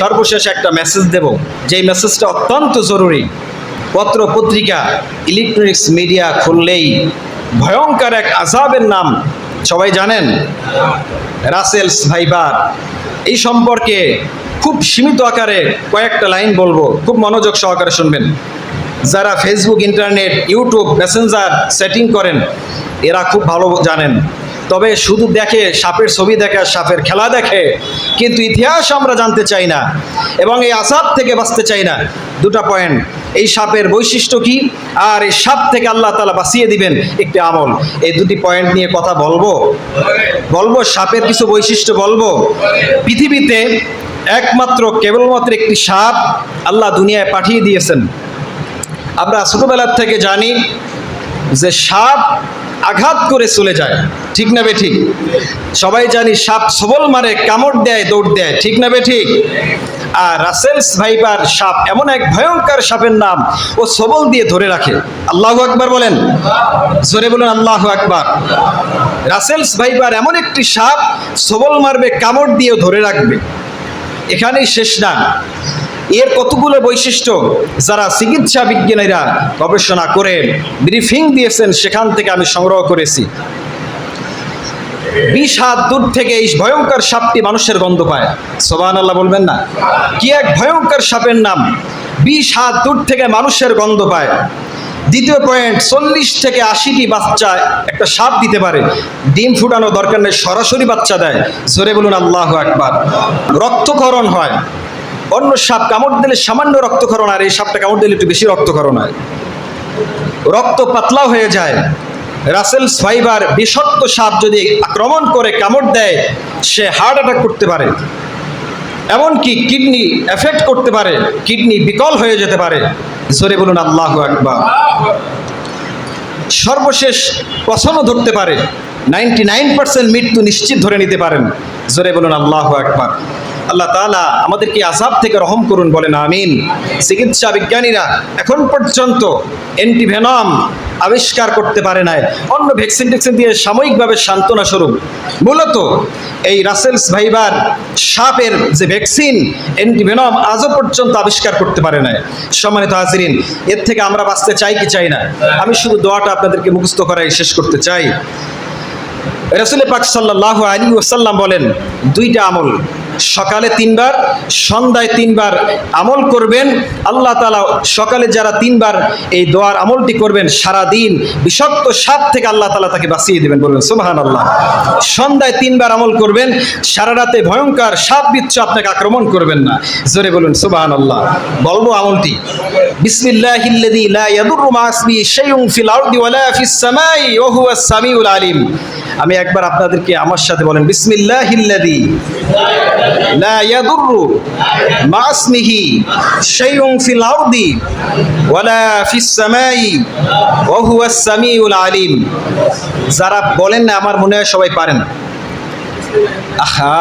সর্বশেষ একটা মেসেজ দেব। যেই মেসেজটা অত্যন্ত জরুরি পত্র পত্রিকা ইলেকট্রনিক্স মিডিয়া খুললেই ভয়ঙ্কর এক আজাবের নাম সবাই জানেন, রাসেলস ভাইবার। এই সম্পর্কে খুব সীমিত আকারে কয়েকটা লাইন বলব, খুব মনোযোগ সহকারে শুনবেন। যারা Facebook internet YouTube messenger setting করেন, এরা খুব ভালো জানেন। তবে শুধু দেখে, সাপের ছবি দেখে আর সাপের খেলা দেখে, কিন্তু ইতিহাস আমরা জানতে চাই না এবং এই আসাদ থেকে বাঁচতে চাই না। দুটা পয়েন্ট, এই সাপের বৈশিষ্ট্য কি? আর এই সাপ থেকে আল্লাহ তালা বাঁচিয়ে দিবেন একটি আমল। এই দুটি পয়েন্ট নিয়ে কথা বলব। বলব, সাপের কিছু বৈশিষ্ট্য বলব। পৃথিবীতে একমাত্র কেবলমাত্র একটি সাপ আল্লাহ দুনিয়ায় পাঠিয়ে দিয়েছেন। আমরা ছোটোবেলার থেকে জানি যে সাপ আঘাত করে চলে যায়। ঠিক না বে ঠিক? সবাই জানি সাপ সবল মারে, কামড় দেয়, দৌড় দেয়, ঠিক না ঠিক? আর রাসেলস ভাইবার সাপ এমন এক ভয়ঙ্কর সাপের নাম ও সবল দিয়ে ধরে রাখে। আল্লাহ আকবার বলেন। জোরে বলেন, আল্লাহ আকবার। রাসেলস ভাইবার এমন একটি সাপ সবল মারবে, কামড় দিয়ে ধরে রাখবে। এখানেই শেষ না এর কতগুলো বৈশিষ্ট্য যারা চিকিৎসা বিজ্ঞানীরা গবেষণা করে, ব্রিফিং দিয়েছেন, সেখান থেকে আমি সংগ্রহ করেছি। বিশ হাত দূর থেকে এই ভয়ঙ্কর সাপটি মানুষের গন্ধ পায়। সোবান আল্লাহ বলবেন না। কি এক ভয়ঙ্কর সাপের নাম? বিশ হাত দূর থেকে মানুষের গন্ধ পায়। দ্বিতীয় পয়েন্ট চল্লিশ থেকে আশিটি বাচ্চা একটা সাপ দিতে পারে। ডিম ফুটানো দরকার নেই, সরাসরি বাচ্চা দেয়। জোরে বলুন, আল্লাহ একবার রক্তকরণ হয়। অন্য সাপ কামড় দিলে সামান্য রক্তক্ষরণ, আর এই সাপটা কামড় দিলে একটু বেশি রক্তক্ষরণ হয়। রক্ত পাতলা হয়ে যায়। রাসেল ফাইবার বিষাক্ত সাপ যদি আক্রমণ করে কামড় দেয়, সে হার্ট অ্যাটাক করতে পারে। এমনকি কিডনি এফেক্ট করতে পারে, কিডনি বিকল হয়ে যেতে পারে। জোরে বলুন, আল্লাহ আকবার। সর্বশেষ পছন্দ ধরতে পারে নাইনটি নাইন পার্সেন্ট মৃত্যু নিশ্চিত ধরে নিতে পারেন। জোরে বলুন, আল্লাহ আকবার। আল্লাহ তালা আমাদেরকে আজাব থেকে রহম করুন, বলেন আমিন। চিকিৎসা বিজ্ঞানীরা এখন পর্যন্ত অ্যান্টিভেনম আবিষ্কার করতে পারে নাই। অন্য ভ্যাকসিন ট্যাকসিন দিয়ে সাময়িকভাবে সান্ত্বনা স্বরূপ। মূলত এই রাসেলস ভাইবার সাপের যে ভ্যাকসিন, অ্যান্টিভেনম আজও পর্যন্ত আবিষ্কার করতে পারে নাই। সম্মানিত হাজিরিন, এর থেকে আমরা বাঁচতে চাই কি চাই না? আমি শুধু দোয়াটা আপনাদেরকে মুখস্থ করাই, শেষ করতে চাই। রসুল পাক সাল্লাহ আলী ওসাল্লাম বলেন দুইটা আমল। সকালে তিনবার, সন্ধ্যায় তিনবার আমল করবেন। আল্লাহ তালা সকালে যারা তিনবার এই দোয়ার আমলটি করবেন সারা দিন বিষাক্ত সাপ থেকে আল্লাহ তালা তাকে বাঁচিয়ে দেবেন বলবেন সুবাহান আল্লাহ সন্ধ্যায় তিনবার আমল করবেন, সারা রাতে ভয়ঙ্কর সাপ বিচ্ছু আপনাকে আক্রমণ করবেন না। জোরে বলুন সুবাহান আল্লাহ বলব আমলটি ফিস সামাই সামিউল আমি একবার আপনাদেরকে আমার সাথে বলেন, বিসমিল্লাহিল্লাযী। لا يضر مع اسمه شيء في الأرض ولا في السماء وهو السميع العليم যারা বলেন না আমার মনে হয় সবাই পারেন আহা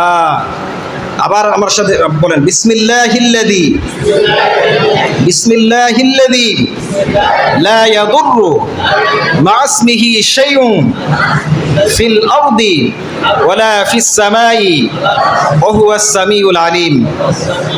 আবার আমার সাথে বলেন বিসমিল্লাহিল্লাযী বিসমিল্লাহিল্লাযী লা ইয়াদুররু মা ইসমিহি শাইউন ফিল আরদি ওয়ালা ফিস সামাই ওয়া হুয়াস সামিউল আলিম